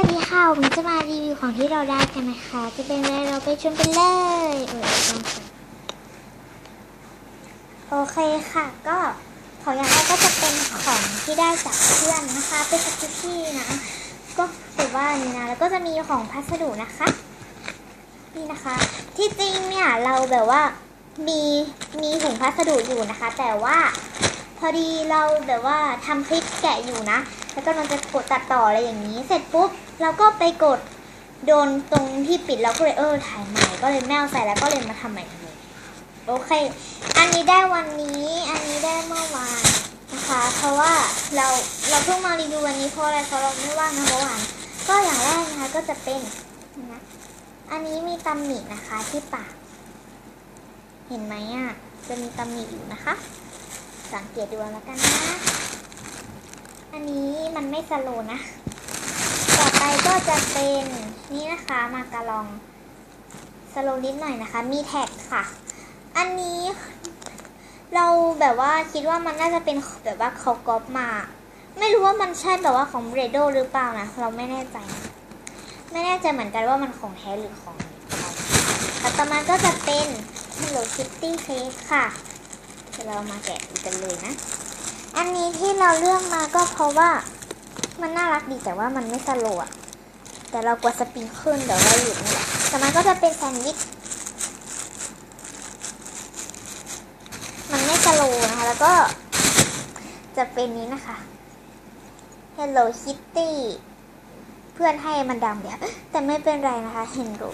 วัสดีค่ะวันนี้จะมารีวิวของที่เราได้กันนะคะ จะเป็นอะไรเราไปชมกันเลยโอเคค่ะ ก็ของอย่างแรกก็จะเป็นของที่ได้จากเพื่อนนะคะ เป็นสกุชี่นะ ก็ถือว่านี่นะ แล้วก็จะมีของพัสดุนะคะ นี่นะคะ ที่จริงเนี่ยเราแบบว่ามีมีถุงพัสดุอยู่นะคะ แต่ว่า พอดีเราแบบว่าทำคลิปแกะอยู่นะ แล้วก็เราจะกดตัดต่ออะไรอย่างนี้ เสร็จปุ๊บเราก็ไปกดโดนตรงที่ปิดเราก็เลยเออถ่ายใหม่ก็เลยแมวใส่แล้วก็เลยมาทำใหม่เลยโอเค อันนี้ได้วันนี้อันนี้ได้เมื่อวานนะคะ เพราะว่าเราเราเพิ่งมารีวิววันนี้เพราะอะไรเพราะเราไม่ว่างนะเมื่อวานก็อย่างแรกนะคะก็จะเป็นนะอันนี้มีตำหนินะคะที่ปาก เห็นไหมอะจะมีตำหนิอยู่นะคะ สังเกตดูแล้วกันนะ อันนี้มันไม่สโลนะ ต่อไปก็จะเป็นนี่นะคะมาการองสโลนิดหน่อยนะคะ มีแท็กค่ะ อันนี้เราแบบว่าคิดว่ามันน่าจะเป็นแบบว่าเขาก๊อปมา ไม่รู้ว่ามันใช่แบบว่าของเรโดหรือเปล่านะ เราไม่แน่ใจ ไม่แน่ใจเหมือนกันว่ามันของแท้หรือของต่ต่อมาก็จะเป็น Hello Kitty Cake ค่ะ เรามาแกะกันเลยนะ อันนี้ที่เราเลือกมาก็เพราะว่ามันน่ารักดีแต่ว่ามันไม่สโลว์แต่เรากดสปริงขึ้นเดี๋ยวเราหยุดนี่แหละแต่มันก็จะเป็นแซนด์วิชมันไม่สโลว์นะคะแล้วก็จะเป็นนี้นะคะ Hello Kitty เพื่อนให้มันดำเดี๋ยวแต่ไม่เป็นไรนะคะ Hello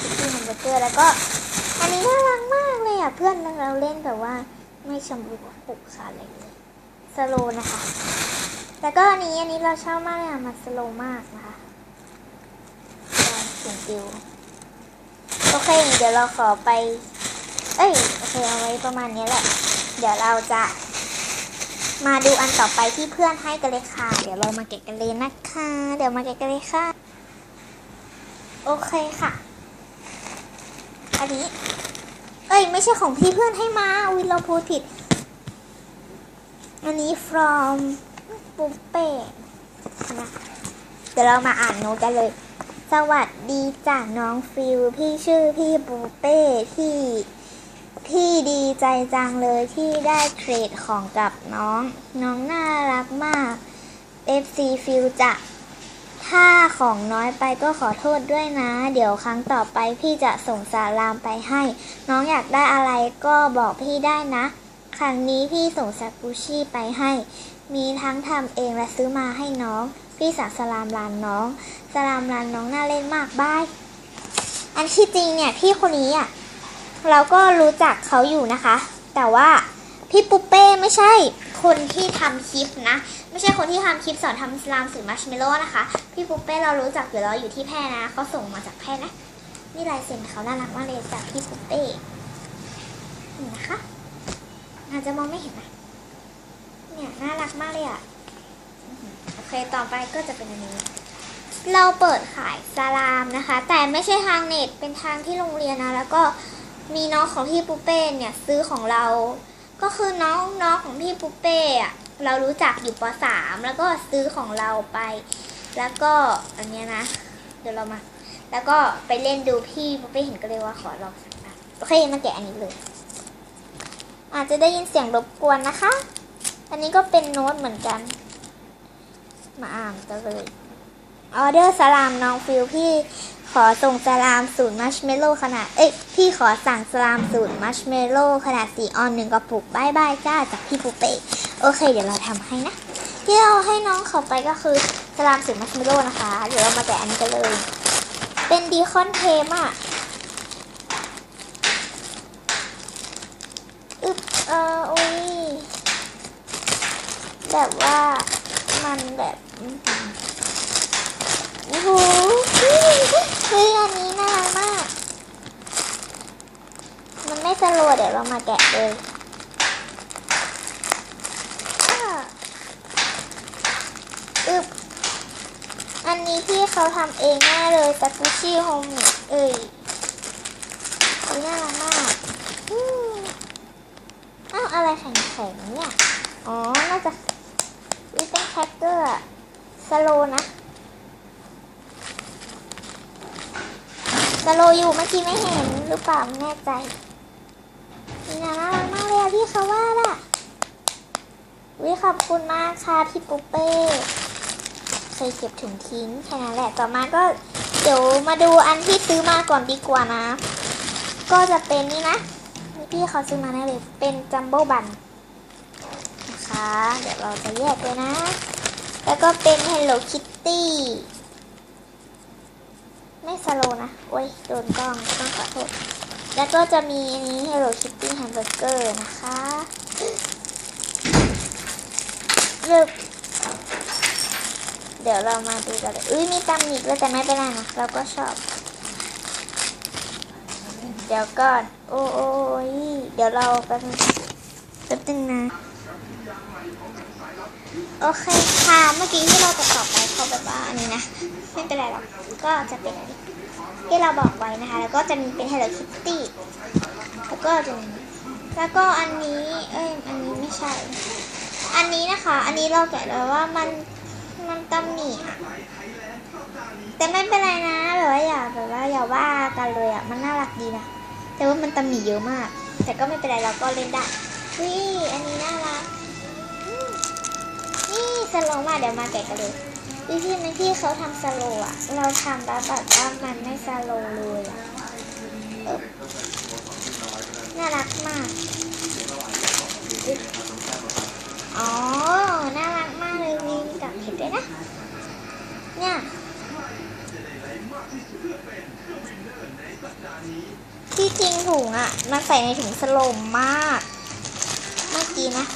Kitty Hamburger แล้วก็ อันนี้น่ารักมากเลยอะ เพื่อนเราเล่นแบบว่า ไม่ชมรูปลุกขาอะไรเลยสโลนะคะ แล้วก็อันนี้อันนี้เราชอบมากเลยอะมันสโลมากนะคะลองเสียงติวโอเค เดี๋ยวเราขอไป เอ้ย โอเค เอาไว้ประมาณนี้แหละ เดี๋ยวเราจะ มาดูอันต่อไปที่เพื่อนให้กันเลยค่ะ เดี๋ยวเรามาเก็บกันเลยนะคะ เดี๋ยวมาเก็บกันเลยค่ะ โอเคค่ะ อันนี้ อ้ยไม่ใช่ของพี่เพื่อนให้มาวินเราพูดผิด อันนี้ from ปุ๊เป้นะเดี๋ยวเรามาอ่านโน้ตกันเลย สวัสดีจ้ะน้องฟิลพี่ชื่อพี่ปูเป้พี่พี่ดีใจจังเลยที่ได้เทรดของกับน้อง น้องน่ารักมาก FC ฟิลจะ ถ้าของน้อยไปก็ขอโทษด้วยนะ เดี๋ยวครั้งต่อไปพี่จะส่งสารามไปให้ น้องอยากได้อะไรก็บอกพี่ได้นะ ครั้งนี้พี่ส่งซากุชิไปให้ มีทั้งทำเองและซื้อมาให้น้อง พี่สั่งสลามร้านน้อง สลามร้านน้องน่าเล่นมากบ้ายอันที่จริงเนี่ยพี่คนนี้อะเราก็รู้จักเขาอยู่นะคะ แต่ว่าพี่ปุเป้ไม่ใช่คนที่ทำคลิปนะ ไม่ใช่คนที่ทำคลิปสอนทำสลามสูตรมัชเมลโล่นะคะ พี่ปุ๊เป้เรารู้จักอยู่แล้วอยู่ที่แพร่นะเขาส่งมาจากแพร่นะ นี่ลายเซ็นเขาน่ารักมากเลยจากพี่ปุ๊เป้นี่นะคะอาจจะมองไม่เห็นนะเนี่ยน่ารักมากเลยอะโอเคต่อไปก็จะเป็นอันนี้ เราเปิดขายสลามนะคะ แต่ไม่ใช่ทางเน็ตเป็นทางที่โรงเรียนนะแล้วก็มีน้องของพี่ปุ๊เป้เนี่ยซื้อของเรา ก็คือน้องน้องของพี่ปุ๊เป้อะ เรารู้จักอยู่ป .3 แล้วก็ซื้อของเราไป แล้วก็อันเนี้ยนะ เดี๋ยวเรามา แล้วก็ไปเล่นดูพี่ปุ๊เป้เห็นก็เลยว่าขอลองสักอันโอเคมาแกะอันนี้เลย อาจจะได้ยินเสียงรบกวนนะคะ อันนี้ก็เป็นโน้ตเหมือนกัน มาอ่านกันเลยออเดอร์สลามน้องฟิลพี่ขอส่งสลามสูตรมัชเมลโล่ขนาด เอ้ย พี่ขอสั่งสลามสูตรมัชเมลโล่ขนาด4ออนหนึ่งกระปุกบายบายจ้าจากพี่ปูเป้ โอเค เดี๋ยวเราทำให้นะที่เราให้น้องเขาไปก็คือสลามสูตรมัชมลโลนะคะ เดี๋ยวเรามาแกะอันนี้กันเลย เป็นดีคอนเทมอะอึบเอออุ้ยแบบว่ามันแบบโอ้โหเฮ้ยอันนี้น่ารักมาก มันไม่สโลว์เดี๋ยวเรามาแกะเลยอ้า อึบอันนี้พี่เขาทำเองแน่เลยซากุชิโฮมเอ้ยอุ๊ยน่ารักมากอ้าวอะไรแข็งๆเนี่ย อ๋อ น่าจะนี่เป็นแคคเกอร์สโลนะสโลอยู่เมื่อกี้ไม่เห็นหรือเปล่าไม่แน่ใจนี่น่ารักมากเลยอะที่เขาวาดอะวิขอบคุณมากค่ะพี่ปุ๊เป้ เคยเก็บถุงทิ้งแค่นั้นแหละต่อมาก็เดี๋ยวมาดูอันที่ซื้อมาก่อนดีกว่านะ ก็จะเป็นนี่นะนี่พี่เขาซื้อมาแน่เลยเป็นจัมโบ้บันนะคะ เดี๋ยวเราจะแยกเลยนะ แล้วก็เป็น Hello Kitty ไม่สโลนะ โอ้ย โดนกล้องต้องขอโทษ แล้วก็จะมีอันนี้ Hello Kitty Hamburger นะคะเลือก เดี๋ยวเรามาดูกันเลยอุ้ยมีตำหนิด้วยแต่ไม่เป็นไรนะเราก็ชอบ เดี๋ยวก่อน โอ้โยเดี๋ยวเราแป๊บนึงแป๊บนึงนะ โอเคค่ะ เมื่อกี้ที่เราจะตอบไปเขาแบบว่าอันนี้นะ ไม่เป็นไรหรอก ก็จะเป็นที่เราบอกไว้นะคะ แล้วก็จะมีเป็น Hello Kitty แล้วก็จะมีแล้วก็อันนี้ เอ้ย อันนี้ไม่ใช่ อันนี้นะคะ อันนี้เราแกะแล้วว่ามัน ตำหนิอะแต่ไม่เป็นไรนะแบบว่าอย่าแบบว่าอย่าว่ากันเลยอะมันน่ารักดีนะแต่ว่ามันตำหนิเยอะมาก แต่ก็ไม่เป็นไรเราก็เล่นได้วิอันนี้น่ารักนี่สโลมาเดี๋ยวมาแกะกันเลยวิธีนั้นที่เขาทำสโลอะ เราทำแล้วแบบว่ามันไม่สโลเลยอะเออน่ารักมากอึ๊บอ๋อ น่ารักมากเลยวินกับเห็ดด้วยนะ เนี่ย ที่จริงถุงอะ มันใส่ในถุงสโลมมาก เมื่อกี้นะ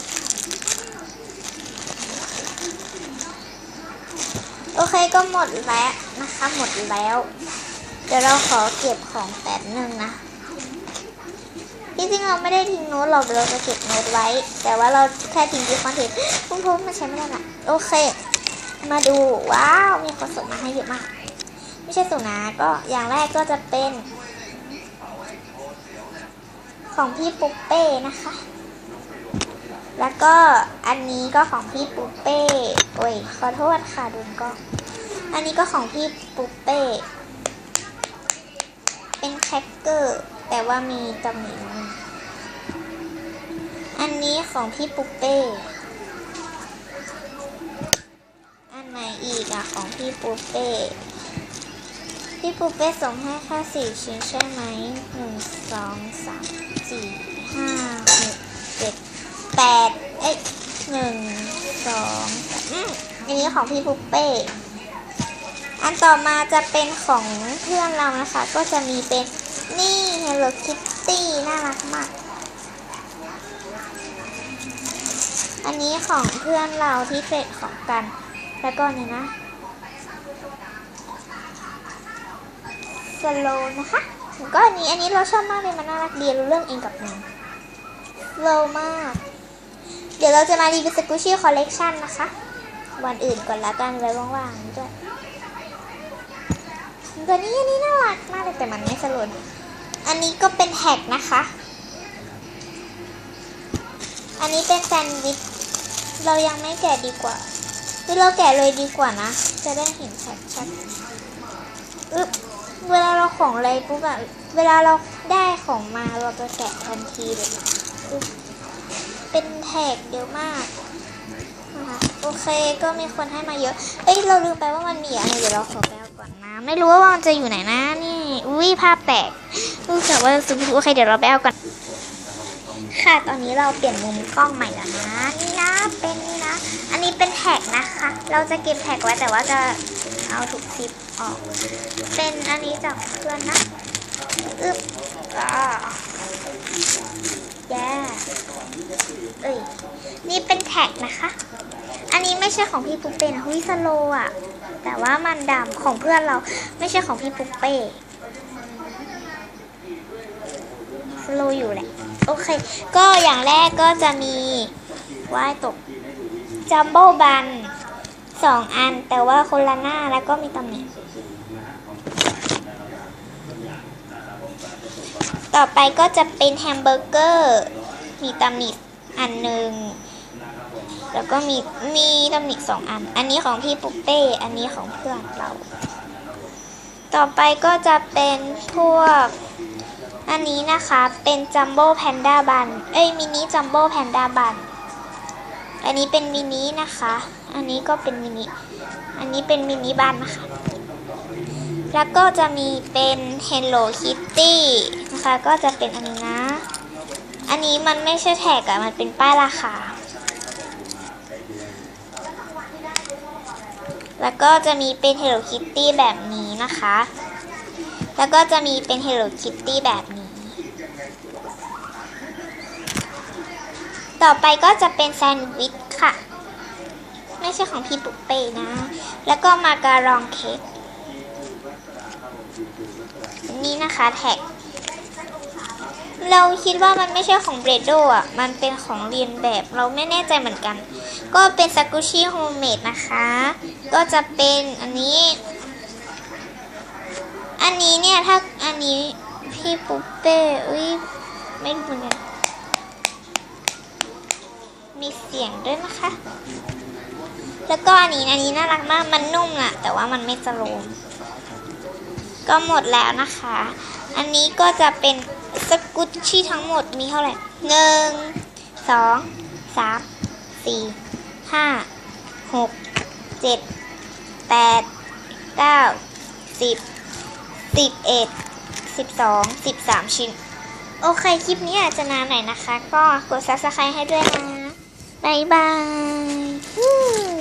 โอเคก็หมดแล้วนะคะหมดแล้ว เดี๋ยวเราขอเก็บของแป๊บหนึ่งนะที่จริงเราไม่ได้ทิ้งโน้ตหรอกเราจะเก็บโน้ตไว้ แต่ว่าเราแค่ทิ้งที่คอนเทนต์พุ่งพุ่มันใช้ไม่ได้ละโอเค มาดูว้าว มีคนส่งมาให้เยอะมาก ไม่ใช่ส่งนะก็อย่างแรกก็จะเป็น ของพี่ปุ๊เป้นะคะ แล้วก็อันนี้ก็ของพี่ปุ๊เป้โอ้ยขอโทษค่ะดุนก็อันนี้ก็ของพี่ปุ๊เป้ เป็นแคคเกอร์ แต่ว่ามีตำหนิอันนี้ของพี่ปุ๊เป้ อันไหนอีกอะของพี่ปุ๊เป้พี่ปุ๊เป้ส่งให้แค่สี่ชิ้นใช่ไหมหนึ่งสองสาม สี่ห้าหกเจ็ดแปดเอ้ยหนึ่งสองอืมอันนี้ของพี่ปุ๊เป้อันต่อมาจะเป็นของเพื่อนเรานะคะ ก็จะมีเป็นนี่ Hello Kitty น่ารักมาก อันนี้ของเพื่อนเราที่เฟซของกัน แล้วก็นี่นะสโลนะคะ ก็อันนี้อันนี้เราชอบมากเลยมันน่ารักดีรู้เรื่องเองกับมันโลมาก เดี๋ยวเราจะมารีวิวสกูชี่คอลเลกชันนะคะ วันอื่นก่อนละกันไว้ว่างๆด้วยตัวนี้อันนี้น่ารักมากเลยแต่มันไม่สลนอันนี้ก็เป็นแท็กนะคะ อันนี้เป็นแซนด์วิชเรายังไม่แกะดีกว่าหรือเราแกะเลยดีกว่านะ จะได้เห็นชัดๆอึ๊บ ของอะไรปุ๊บอะเวลาเราได้ของมาเราจะแกะทันทีเลยเป็นแท็กเยอะมากนะคะโอเคก็มีคนให้มาเยอะ เอ้ยเราลืมไปว่ามันมีอะไรเดี๋ยวเราขอไปเอาก่อนนะ ไม่รู้ว่ามันจะอยู่ไหนนะนี่อุ้ยภาพแตกรู้สึกว่าซื้อโอเคเดี๋ยวเราไปเอาก่อนค่ะตอนนี้เราเปลี่ยนมุมกล้องใหม่แล้วนะนี่นะเป็นนี่นะอันนี้เป็นแท็กนะคะ เราจะเก็บแท็กไว้แต่ว่าจะ เอาถูกซิปออก เป็นอันนี้จากเพื่อนนะอึ๊บอ่าแย่เอ้ย นี่เป็นแท็กนะคะ อันนี้ไม่ใช่ของพี่ปุ๊กเป้นะวิสโลอะ แต่ว่ามันดำของเพื่อนเราไม่ใช่ของพี่ปุ๊กเป้สโลอยู่แหละ โอเค ก็อย่างแรกก็จะมีว่ายตกจัมโบ้บัน สองอันแต่ว่าคนละหน้าแล้วก็มีตำหนิต่อไปก็จะเป็นแฮมเบอร์เกอร์มีตำหนิอันหนึ่งแล้วก็มีมีตำหนิสองอัน อันนี้ของพี่ปุ๊กเป้อันนี้ของเพื่อนเรา ต่อไปก็จะเป็นพวก อันนี้นะคะเป็นจัมโบ้แพนด้าบันเอ้ยมินิจัมโบ้แพนด้าบัน อันนี้เป็นมินินะคะ อันนี้ก็เป็นมินิ อันนี้เป็นมินิบันนะคะ แล้วก็จะมีเป็น Hello Kitty นะคะ ก็จะเป็นอันนี้นะ อันนี้มันไม่ใช่แท็กอะมันเป็นป้ายราคา แล้วก็จะมีเป็น Hello Kitty แบบนี้นะคะ แล้วก็จะมีเป็น Hello Kitty แบบนี้ ต่อไปก็จะเป็นแซนด์วิชค่ะ ไม่ใช่ของพี่ปุ๊เป้นะ แล้วก็มาการองเค้กนี่นะคะแท็ก เราคิดว่ามันไม่ใช่ของเบรดโดอะ มันเป็นของเรียนแบบเราไม่แน่ใจเหมือนกัน ก็เป็นซากุชิโฮมเมดนะคะ ก็จะเป็นอันนี้ อันนี้เนี่ยถ้าอันนี้พี่ปุ๊เป้อุ้ยไม่รู้เหมือนกัน มีเสียงด้วยนะคะ แล้วก็อันนี้อันนี้น่ารักมาก มันนุ่มอะแต่ว่ามันไม่จะโลมก็หมดแล้วนะคะ อันนี้ก็จะเป็นสกุชชี่ทั้งหมดมีเท่าไหร่หนึ่งสองสามสี่ห้าหกเจ็ดแปดเก้าสิบสิบเอ็ดสิบสองสิบสามชิ้น โอเค คลิปนี้อาจจะนานหน่อยนะคะ ก็กด subscribe ให้ด้วยนะ 拜拜。嗯。